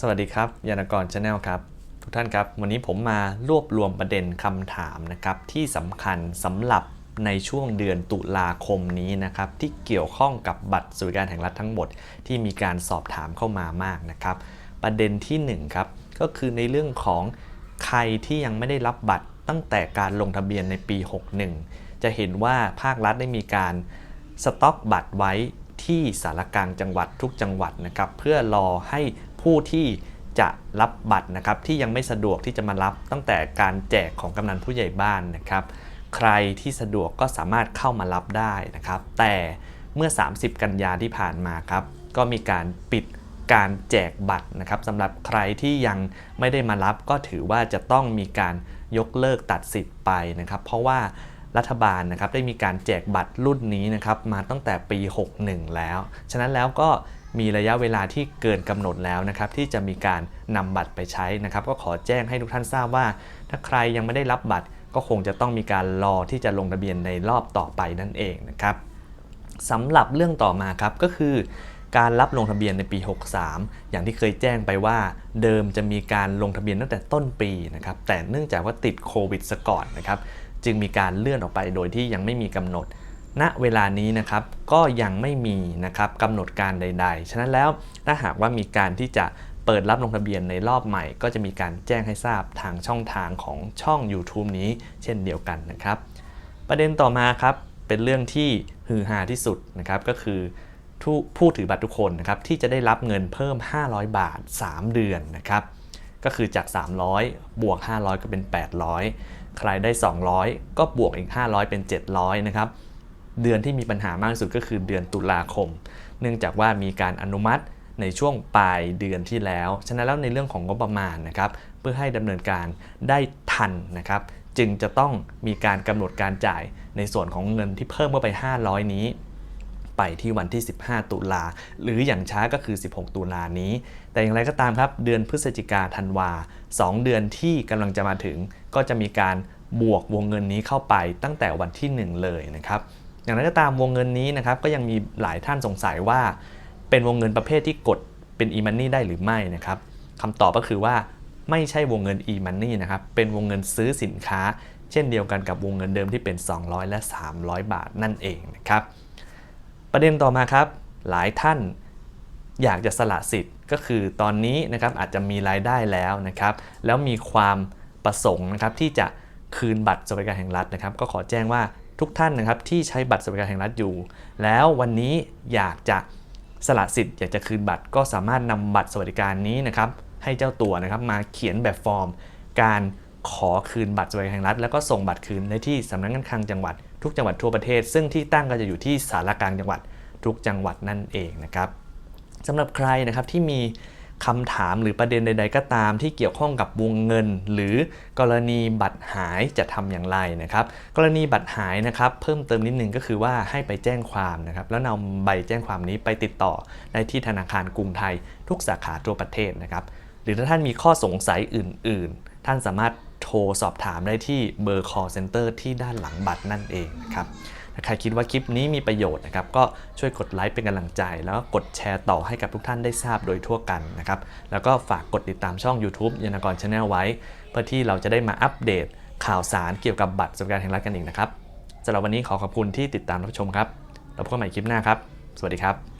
สวัสดีครับ ยานกรชาแนลครับ ทุกท่านครับ วันนี้ผมมารวบรวมประเด็นคำถามนะครับที่สำคัญสำหรับในช่วงเดือนตุลาคมนี้นะครับที่เกี่ยวข้องกับบัตรสวัสดิการแห่งรัฐทั้งหมด ที่มีการสอบถามเข้ามามากนะครับ ประเด็นที่หนึ่งครับก็คือในเรื่องของใครที่ยังไม่ได้รับบัตรตั้งแต่การลงทะเบียนในปี 61 จะเห็นว่าภาครัฐได้มีการสต็อกบัตรไว้ที่สารกลางจังหวัดทุกจังหวัดนะครับเพื่อรอให้ ผู้ที่จะรับบัตรนะครับที่ยังไม่สะดวกที่จะมารับตั้งแต่การแจกของกำนันผู้ใหญ่บ้านนะครับ ใครที่สะดวกก็สามารถเข้ามารับได้นะครับ แต่เมื่อ 30 กันยาที่ผ่านมาครับก็มีการปิดการแจกบัตรนะครับสำหรับใครที่ยังไม่ได้มารับก็ถือว่าจะต้องมีการยกเลิกตัดสิทธิ์ไปนะครับ เพราะว่ารัฐบาลนะครับได้มีการแจกบัตรรุ่นนี้นะครับมาตั้งแต่ปี 61 แล้ว ฉะนั้นแล้วก็ มีระยะเวลาที่เกินกำหนดแล้วนะครับที่จะมีการนำบัตรไปใช้นะครับ ก็ขอแจ้งให้ทุกท่านทราบว่า ถ้าใครยังไม่ได้รับบัตร ก็คงจะต้องมีการรอที่จะลงทะเบียนในรอบต่อไปนั่นเองนะครับสำหรับเรื่องต่อมาครับก็คือการรับลงทะเบียนในปี 63 อย่างที่เคยแจ้งไปว่า เดิมจะมีการลงทะเบียนตั้งแต่ต้นปีนะครับแต่เนื่องจากว่าติดโควิดซะก่อนนะครับจึงมีการเลื่อนออกไปโดยที่ยังไม่มีกำหนด ณเวลานี้นะครับก็ยังไม่มีนะครับกำหนดการใด ๆ ฉะนั้นแล้วถ้าหากว่ามีการที่จะเปิดรับลงทะเบียนในรอบใหม่ ก็จะมีการแจ้งให้ทราบทางช่องทางของช่อง YouTube นี้เช่นเดียวกันนะครับ ประเด็นต่อมาครับเป็นเรื่องที่ฮือฮาที่สุดนะครับก็คือผู้ถือบัตรทุกคนนะครับที่จะได้รับเงินเพิ่ม 500 บาท 3 เดือนนะครับก็คือจาก 300 บวก 500 ก็เป็น 800 ใครได้ 200 ก็บวกอีก 500 เป็น 700 นะครับ เดือนที่มีปัญหามากที่สุดก็คือเดือนตุลาคม เนื่องจากว่ามีการอนุมัติในช่วงปลายเดือนที่แล้ว ฉะนั้นแล้วในเรื่องของงบประมาณนะครับ เพื่อให้ดำเนินการได้ทันนะครับ จึงจะต้องมีการกำหนดการจ่ายในส่วนของเงินที่เพิ่มเข้าไป 500 นี้ ไปที่วันที่ 15 ตุลา หรืออย่างช้าก็คือ 16 ตุลานี้ แต่อย่างไรก็ตามครับ เดือนพฤศจิกาธันวา 2 เดือนที่กำลังจะมาถึง ก็จะมีการบวกวงเงินนี้เข้าไปตั้งแต่วันที่ 1 เลยนะครับ อย่างไรก็ตามวงเงินนี้นะครับก็ยังมีหลายท่านสงสัยว่า เป็นวงเงินประเภทที่กดเป็น e-money ได้หรือไม่นะครับคำตอบก็คือว่าไม่ใช่วงเงิน e-money นะครับเป็นวงเงินซื้อสินค้า เช่นเดียวกันกับวงเงินเดิมที่เป็น 200 และ 300 บาทนั่นเองนะครับประเด็นต่อมาครับหลายท่านอยากจะสละสิทธิ์ ก็คือตอนนี้นะครับอาจจะมีรายได้แล้วนะครับแล้วมีความประสงค์นะครับที่จะคืนบัตรสวัสดิการแห่งรัฐนะครับ ก็ขอแจ้งว่า ทุกท่านนะครับที่ใช้บัตรสวัสดิการแห่งรัฐอยู่ แล้ววันนี้อยากจะสละสิทธิ์อยากจะคืนบัตรก็สามารถนำบัตรสวัสดิการนี้นะครับให้เจ้าตัวนะครับมาเขียนแบบฟอร์ม การขอคืนบัตรสวัสดิการแห่งรัฐ แล้วก็ส่งบัตรคืนได้ที่สำนักงานคลังจังหวัด ทุกจังหวัดทั่วประเทศ ซึ่งที่ตั้งก็จะอยู่ที่สารกลางจังหวัด ทุกจังหวัดนั่นเองนะครับสำหรับใครนะครับที่มี คำถามหรือประเด็นใด ๆ ก็ตามที่เกี่ยวข้องกับวงเงิน หรือกรณีบัตรหายจะทำอย่างไรนะครับ กรณีบัตรหายนะครับ เพิ่มเติมนิดนึงก็คือว่าให้ไปแจ้งความนะครับ แล้วนำใบแจ้งความนี้ไปติดต่อได้ที่ธนาคารกรุงไทย ทุกสาขาทั่วประเทศนะครับ หรือถ้าท่านมีข้อสงสัยอื่น ๆ ท่านสามารถ โทรสอบถามได้ที่เบอร์ call center ที่ด้านหลังบัตรนั่นเองนะครับถ้าใครคิดว่าคลิปนี้มีประโยชน์นะครับ ก็ช่วยกดไลค์เป็นกำลังใจ แล้วก็กดแชร์ต่อให้กับทุกท่านได้ทราบโดยทั่วกันนะครับ แล้วก็ฝากกดติดตามช่อง YouTube ยานกรชาแนลไว้ เพื่อที่เราจะได้มาอัปเดตข่าวสารเกี่ยวกับบัตรสวัสดิการแห่งรัฐกันอีกนะครับสำหรับวันนี้ขอขอบคุณที่ติดตามรับชมครับเราพบกันใหม่คลิปหน้าครับ สวัสดีครับ